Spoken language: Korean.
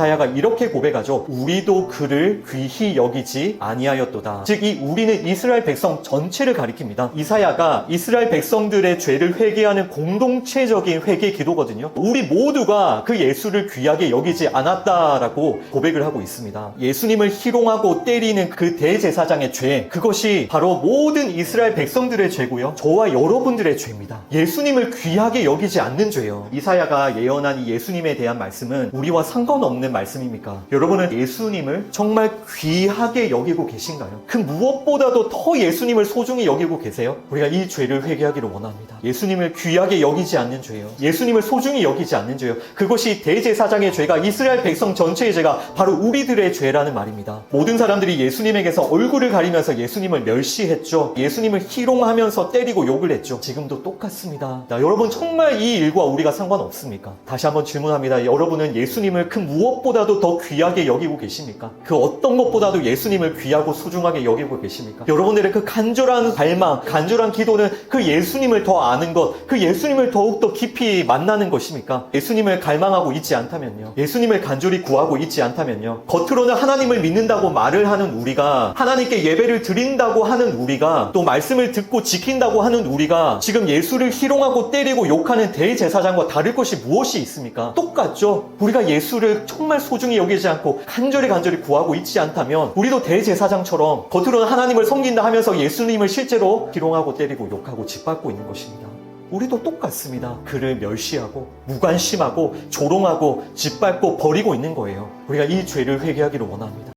이사야가 이렇게 고백하죠. 우리도 그를 귀히 여기지 아니하였도다. 즉 이 우리는 이스라엘 백성 전체를 가리킵니다. 이사야가 이스라엘 백성들의 죄를 회개하는 공동체적인 회개 기도거든요. 우리 모두가 그 예수를 귀하게 여기지 않았다라고 고백을 하고 있습니다. 예수님을 희롱하고 때리는 그 대제사장의 죄, 그것이 바로 모든 이스라엘 백성들의 죄고요. 저와 여러분들의 죄입니다. 예수님을 귀하게 여기지 않는 죄요. 이사야가 예언한 이 예수님에 대한 말씀은 우리와 상관없는 말씀입니까? 여러분은 예수님을 정말 귀하게 여기고 계신가요? 그 무엇보다도 더 예수님을 소중히 여기고 계세요? 우리가 이 죄를 회개하기를 원합니다. 예수님을 귀하게 여기지 않는 죄요. 예수님을 소중히 여기지 않는 죄요. 그것이 대제사장의 죄가 이스라엘 백성 전체의 죄가 바로 우리들의 죄라는 말입니다. 모든 사람들이 예수님에게서 얼굴을 가리면서 예수님을 멸시했죠. 예수님을 희롱하면서 때리고 욕을 했죠. 지금도 똑같습니다. 자, 여러분 정말 이 일과 우리가 상관없습니까? 다시 한번 질문합니다. 여러분은 예수님을 그 무엇 보다도 더 귀하게 여기고 계십니까? 그 어떤 것보다도 예수님을 귀하고 소중하게 여기고 계십니까? 여러분들의 그 간절한 갈망, 간절한 기도는 그 예수님을 더 아는 것, 그 예수님을 더욱더 깊이 만나는 것입니까? 예수님을 갈망하고 있지 않다면요. 예수님을 간절히 구하고 있지 않다면요. 겉으로는 하나님을 믿는다고 말을 하는 우리가 하나님께 예배를 드린다고 하는 우리가 또 말씀을 듣고 지킨다고 하는 우리가 지금 예수를 희롱하고 때리고 욕하는 대제사장과 다를 것이 무엇이 있습니까? 똑같죠. 우리가 예수를 정말 소중히 여기지 않고 간절히 간절히 구하고 있지 않다면 우리도 대제사장처럼 겉으로는 하나님을 섬긴다 하면서 예수님을 실제로 희롱하고 때리고 욕하고 짓밟고 있는 것입니다. 우리도 똑같습니다. 그를 멸시하고 무관심하고 조롱하고 짓밟고 버리고 있는 거예요. 우리가 이 죄를 회개하기를 원합니다.